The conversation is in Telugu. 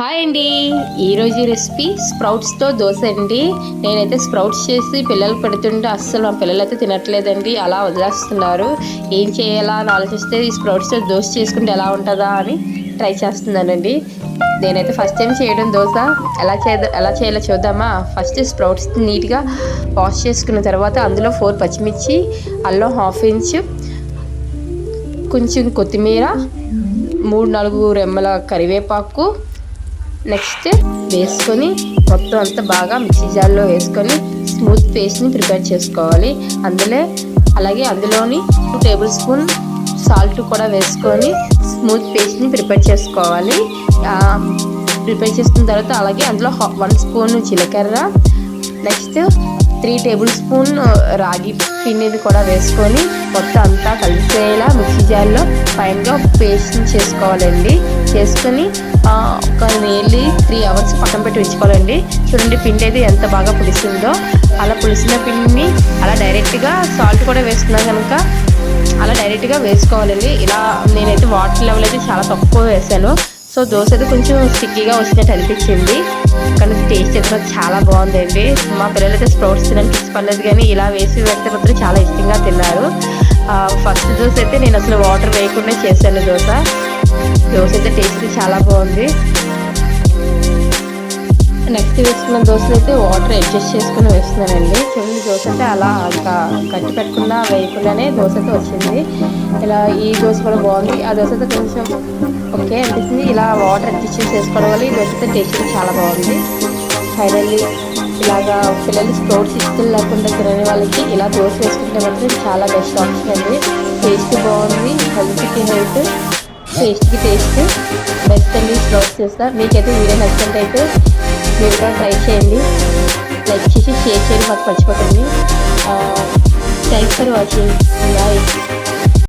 హాయ్ అండి. ఈరోజు రెసిపీ స్ప్రౌట్స్తో దోశ అండి. నేనైతే స్ప్రౌట్స్ చేసి పిల్లలు పెడుతుంటే అస్సలు మా పిల్లలు అయితే తినట్లేదండి. అలా వదిలేస్తున్నారు. ఏం చేయాలా అని ఆలోచిస్తే ఈ స్ప్రౌట్స్తో దోశ చేసుకుంటే ఎలా ఉంటుందా అని ట్రై చేస్తున్నానండి. నేనైతే ఫస్ట్ టైం చేయడం దోశ. ఎలా చే ఎలా చేయాలో చూద్దామా? ఫస్ట్ స్ప్రౌట్స్ నీట్గా వాష్ చేసుకున్న తర్వాత అందులో ఫోర్ పచ్చిమిర్చి అల్లం హాఫ్ ఇంచ్ కొంచెం కొత్తిమీర మూడు నాలుగు రెమ్మల కరివేపాకు నెక్స్ట్ వేసుకొని మొత్తం అంతా బాగా మిక్సీ జార్లో వేసుకొని స్మూత్ పేస్ట్ని ప్రిపేర్ చేసుకోవాలి. అందులో అలాగే అందులోని టూ టేబుల్ స్పూన్ సాల్ట్ కూడా వేసుకొని స్మూత్ పేస్ట్ని ప్రిపేర్ చేసుకోవాలి. ప్రిపేర్ చేసుకున్న తర్వాత అలాగే అందులో వన్ స్పూన్ జీలకర్ర. నెక్స్ట్ త్రీ టేబుల్ స్పూన్ రాగి పిండిని కూడా వేసుకొని మొత్తం అంతా కలిసేలా మిక్సీ జార్లో ఫైన్గా పేస్ట్ చేసుకోవాలండి. చేసుకొని ఒక నియర్లీ త్రీ అవర్స్ పక్కన పెట్టి ఉంచుకోవాలండి. చూడండి పిండి అయితే ఎంత బాగా పులిసిందో. అలా పులిసిన పిండిని అలా డైరెక్ట్గా సాల్ట్ కూడా వేసుకున్నాం కనుక అలా డైరెక్ట్గా వేసుకోవాలండి. ఇలా నేనైతే వాటర్ లెవెల్ అయితే చాలా తక్కువ వేసాను. సో దోశ అయితే కొంచెం స్టిక్కీగా వచ్చినట్టు అనిపించింది. కానీ టేస్ట్ అయితే చాలా బాగుందండి. మా పిల్లలు అయితే స్ప్రౌట్స్ తినడానికి ఇష్టపడలేదు కానీ ఇలా వేసి పెడితే మాత్రం చాలా ఇష్టంగా తిన్నారు. ఫస్ట్ దోశ అయితే నేను అసలు వాటర్ వేయకుండా చేశాను దోశ. దోశ అయితే టేస్ట్ చాలా బాగుంది. నెక్స్ట్ వేసుకున్న దోశలు అయితే వాటర్ అడ్జస్ట్ చేసుకుని వేస్తున్నానండి. చూడండి దోశ అయితే అలా ఇంకా కట్టి పెట్టకుండా వేయకుండానే దోశ అయితే వచ్చింది. ఇలా ఈ దోశ కూడా బాగుంది. ఆ దోశ అయితే కొంచెం ఓకే అనిపిస్తుంది. ఇలా వాటర్ అడ్జస్ట్ చేసుకోవడం వల్ల ఈ దోశ అయితే టేస్ట్ చాలా బాగుంది. ఫైనల్లీ ఇలాగా పిల్లలు స్ప్రోట్స్ ఇష్టం లేకుండా తినని వాళ్ళకి ఇలా దోశ వేసుకుంటే మాత్రం చాలా బెస్ట్ ఆప్షన్ అండి. టేస్ట్ బాగుంది హెల్త్కి హెల్త్ టేస్ట్కి టేస్ట్ బెస్ట్ అండి స్ప్రౌట్స్ చేస్తా. మీకైతే వీడియో నచ్చినట్టయితే మీరు కూడా ట్రై చేయండి. లైక్ చేసి షేర్ చేయండి మాకు మర్చిపోకండి థ్యాంక్స్ ఫర్ వాచింగ్. బాయ్.